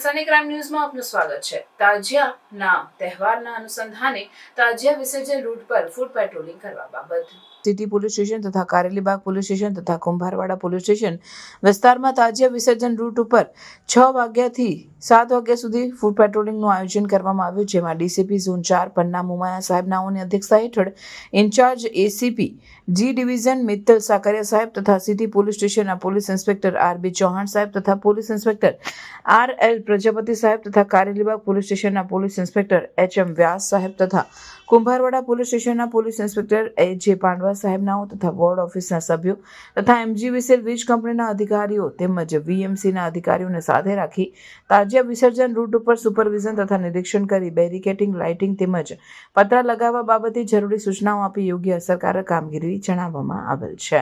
Sunny crime ન્યૂઝમાં આપનું સ્વાગત છે. તાજિયાના તહેવારના અનુસંધાને તાજિયા વિસર્જન રૂટ પર ફૂડ પેટ્રોલિંગ કરવા બાબત. સિટી પોલીસ સ્ટેશન તથા કારેલીબાગ પોલીસ સ્ટેશન તથા કુંભારવાડા પોલીસ સ્ટેશન વિસ્તારમાં તાજિયા વિસર્જન રૂટ ઉપર છ વાગ્યાથી સાત વાગ્યા સુધી ફૂડ પેટ્રોલિંગનું આયોજન કરવામાં આવ્યું, જેમાં ડીસીપી ઝોન ચાર, પન્ના મુમાયા સાહેબ, નાઓની અધ્યક્ષતા હેઠળ incharge ACP G division Mittal Sakariya સાહેબ તથા સિટી પોલીસ સ્ટેશનના police inspector R B Chauhan સાહેબ તથા police inspector R L Prajapati સાહેબ તથા કારેલીબાગ પોલીસ સ્ટેશનના police inspector H M Vyas સાહેબ તથા કુંભારવાડા પોલીસ સ્ટેશનના police inspector A J Pandava સાહેબનાઓ તથા વોર્ડ ઓફિસના સભ્યો તથા એમજીવીસીએલ વીજ કંપનીના અધિકારીઓ તેમજ વીએમસીના અધિકારીઓને સાથે રાખી તાજિયા વિસર્જન રૂટ ઉપર સુપરવિઝન તથા નિરીક્ષણ કરી બેરિકેટિંગ, લાઇટિંગ તેમજ પતરા લગાવવા બાબતે જરૂરી સૂચનાઓ આપી યોગ્ય અસરકારક કામગીરી જણાવવામાં આવેલ છે.